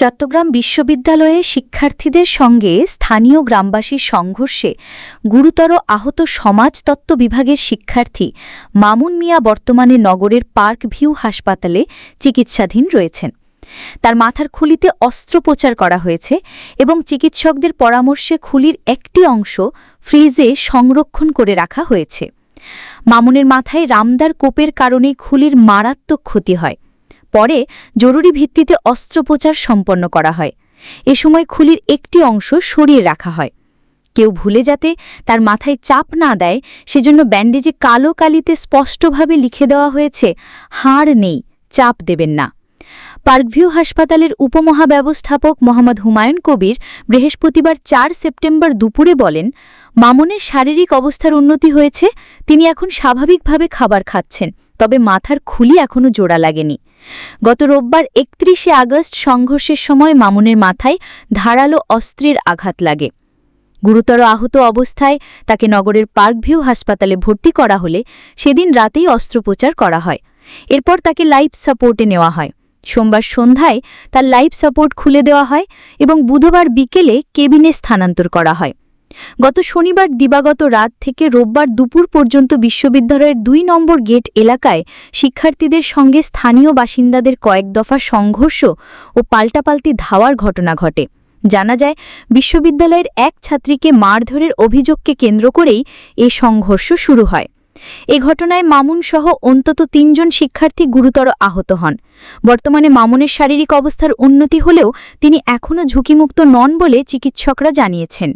চট্টগ্রাম বিশ্ববিদ্যালয়ে শিক্ষার্থীদের সঙ্গে স্থানীয় গ্রামবাসীর সংঘর্ষে গুরুতর আহত সমাজতত্ত্ব বিভাগের শিক্ষার্থী মামুন মিয়া বর্তমানে নগরের পার্ক ভিউ হাসপাতালে চিকিৎসাধীন রয়েছেন। তার মাথার খুলিতে অস্ত্রোপচার করা হয়েছে এবং চিকিৎসকদের পরামর্শে খুলির একটি অংশ ফ্রিজে সংরক্ষণ করে রাখা হয়েছে। মামুনের মাথায় রামদার কোপের কারণে খুলির মারাত্মক ক্ষতি হয়। পরে জরুরি ভিত্তিতে অস্ত্রোপচার সম্পন্ন করা হয়। এ সময় খুলির একটি অংশ সরিয়ে রাখা হয়। কেউ ভুলে যাতে তার মাথায় চাপ না দেয়, সেজন্য ব্যান্ডেজে কালো কালিতে স্পষ্টভাবে লিখে দেওয়া হয়েছে, হাড় নেই, চাপ দেবেন না। পার্কভিউ হাসপাতালের উপমহাব্যবস্থাপক মোহাম্মদ হুমায়ুন কবির বৃহস্পতিবার চার সেপ্টেম্বর দুপুরে বলেন, মামুনের শারীরিক অবস্থার উন্নতি হয়েছে, তিনি এখন স্বাভাবিকভাবে খাবার খাচ্ছেন, তবে মাথার খুলি এখনও জোড়া লাগেনি। গত রোববার একত্রিশে আগস্ট সংঘর্ষের সময় মামুনের মাথায় ধারালো অস্ত্রের আঘাত লাগে। গুরুতর আহত অবস্থায় তাকে নগরের পার্কভিউ হাসপাতালে ভর্তি করা হলে সেদিন রাতেই অস্ত্রোপচার করা হয়। এরপর তাকে লাইফ সাপোর্টে নেওয়া হয়। সোমবার সন্ধ্যায় তার লাইফ সাপোর্ট খুলে দেওয়া হয় এবং বুধবার বিকেলে কেবিনে স্থানান্তর করা হয়। গত শনিবার দিবাগত রাত থেকে রোববার দুপুর পর্যন্ত বিশ্ববিদ্যালয়ের দুই নম্বর গেট এলাকায় শিক্ষার্থীদের সঙ্গে স্থানীয় বাসিন্দাদের কয়েক দফা সংঘর্ষ ও পাল্টাপাল্টি ধাওয়ার ঘটনা ঘটে। জানা যায়, বিশ্ববিদ্যালয়ের এক ছাত্রীকে মারধরের অভিযোগকে কেন্দ্র করেই এ সংঘর্ষ শুরু হয়। এ ঘটনায় মামুন সহ অন্তত তিনজন শিক্ষার্থী গুরুতর আহত হন। বর্তমানে মামুনের শারীরিক অবস্থার উন্নতি হলেও তিনি এখনও ঝুঁকিমুক্ত নন বলে চিকিৎসকরা জানিয়েছেন।